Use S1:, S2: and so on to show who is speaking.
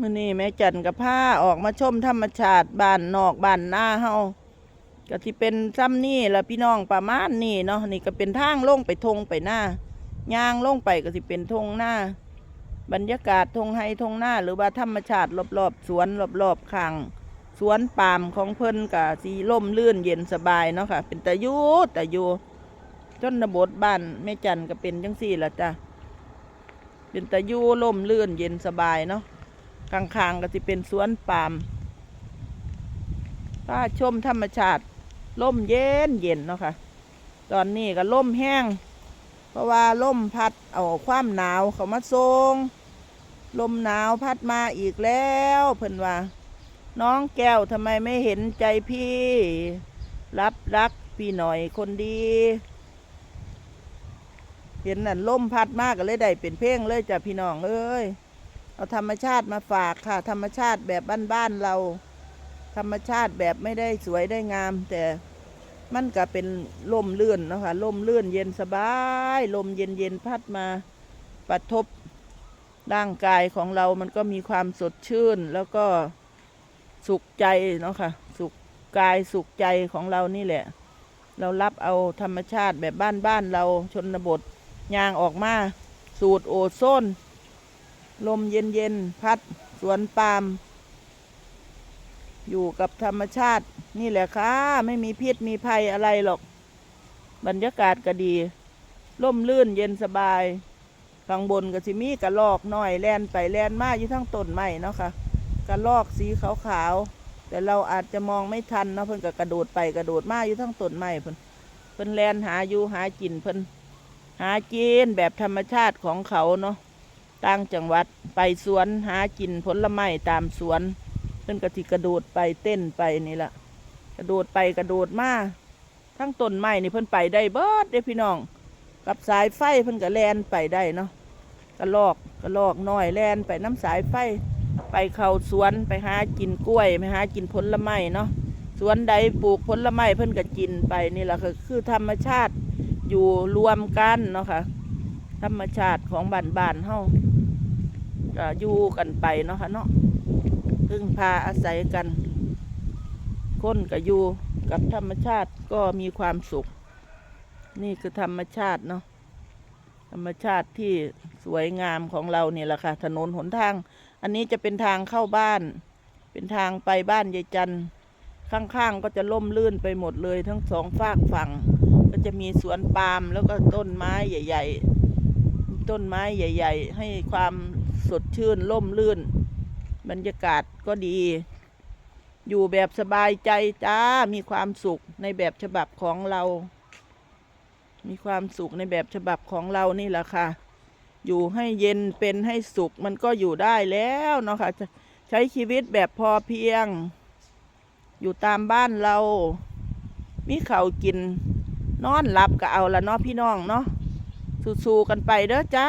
S1: มื่อนี้แม่จันกับผ้าออกมาชมธรรมชาติบ้านนอกบ้านหน้าเฮาก็ที่เป็นซ้ำนี่ละพี่น้องประมาณนี่เนาะนี่ก็เป็นทางลงไปทงไปหน้าย่างลงไปก็สิเป็นทงหน้า บรรยากาศทงไฮทงหน้า หรือว่าธรรมชาติรอบๆสวนรอบๆข้างสวนปาล์มของเพิ่นกะสีล่มลื่นเย็นสบายเนาะค่ะ เป็นตะยูตะยูจนบทบ้านแม่จันก็เป็นจังสี่ละจ้ะเป็นตะยูล่มลื่นเย็นสบายเนาะ ข้างๆก็จะเป็นสวนปาล์มป้าชมธรรมชาติล่มเย็นเย็นเนาะค่ะ ตอนนี้ก็ล่มแห้ง เพราะว่าล่มพัดเอาความหนาวเขามาทรงลมหนาวพัดมาอีกแล้วเพิ่นว่า น้องแก้วทำไมไม่เห็นใจพี่ รับรักพี่หน่อยคนดี เห็นนั่นล่มพัดมากก็เลยได้เป็นเพลงเลยจ้ะพี่น้องเอ้ย เอาธรรมชาติมาฝากค่ะ ธรรมชาติแบบบ้านๆเรา ธรรมชาติแบบไม่ได้สวยได้งาม แต่มันก็เป็นลมเลื่อนนะคะลมเลื่อนเย็นสบาย ลมเย็นเย็นๆพัดมาประทบร่างกายของเรามันก็มีความสดชื่น แล้วก็สุขใจเนาะค่ะสุขกายสุขใจของเรานี่แหละ เรารับเอาธรรมชาติแบบบ้านๆเราชนบทยางออกมา สูตรโอโซน ลมเย็นๆ พัดสวนปาล์มอยู่กับธรรมชาตินี่แหละค่ะ ไม่มีพิษมีภัยอะไรหรอก บรรยากาศก็ดีร่มลื่นเย็นสบายข้างบนก็สิมีกระลอกน้อยแล่นไปแล่นมาอยู่ทั้งต้นไม้เนาะค่ะกระลอกสีขาวๆแต่เราอาจจะมองไม่ทันเนาะเพิ่นก็กระโดดไปกระโดดมาอยู่ทั้งต้นไม้เพิ่นเพิ่นแล่นหาอยู่หากินเพิ่นหากินแบบธรรมชาติของเขาเนาะ ต่างจังหวัดไปสวนหากินผลไม้ตามสวนเพิ่นก็สิกระโดดไปเต้นไปนี่ละกระโดดไปกระโดดมาทั้งต้นไม้นี่เพิ่นไปได้เบิดเด้พี่น้อง กับสายไฟเพิ่นก็แลนไปได้เนาะกระลอกกระลอกน้อยแลนไปน้ำสายไฟ ไปเข้าสวนไปหากินกล้วยไปหากินผลไม้เนาะสวนใดปลูกผลไม้เพิ่นก็กินไปนี่แหละคือคือธรรมชาติอยู่รวมกันเนาะค่ะธรรมชาติของบ้านบ้านเฮา ก็อยู่กันไปเนาะค่ะเนาะพึ่งพาอาศัยกัน คนก็อยู่กับธรรมชาติก็มีความสุข นี่คือธรรมชาติเนาะธรรมชาติที่สวยงามของเราเนี่ยแหละค่ะ ถนนหนทาง อันนี้จะเป็นทางเข้าบ้าน เป็นทางไปบ้านยายจันข้างๆก็จะล่มลื่นไปหมดเลย ทั้งสองฝากฝั่ง ก็จะมีสวนปาล์มแล้วก็ต้นไม้ใหญ่ ๆ ต้นไม้ใหญ่ ๆ ให้ความสดชื่นล่มลื่น บรรยากาศก็ดี อยู่แบบสบายใจจ้ามีความสุขในแบบฉบับของเรา มีความสุขในแบบฉบับของเรานี่แหละค่ะ อยู่ให้เย็นเป็นให้สุขมันก็อยู่ได้แล้วเนาะค่ะจะใช้ชีวิตแบบพอเพียง อยู่ตามบ้านเรา มีเขาวกิน นอนหลับก็เอาละเนาะพี่น้องเนาะ สู้ๆกันไปเด้อจ้า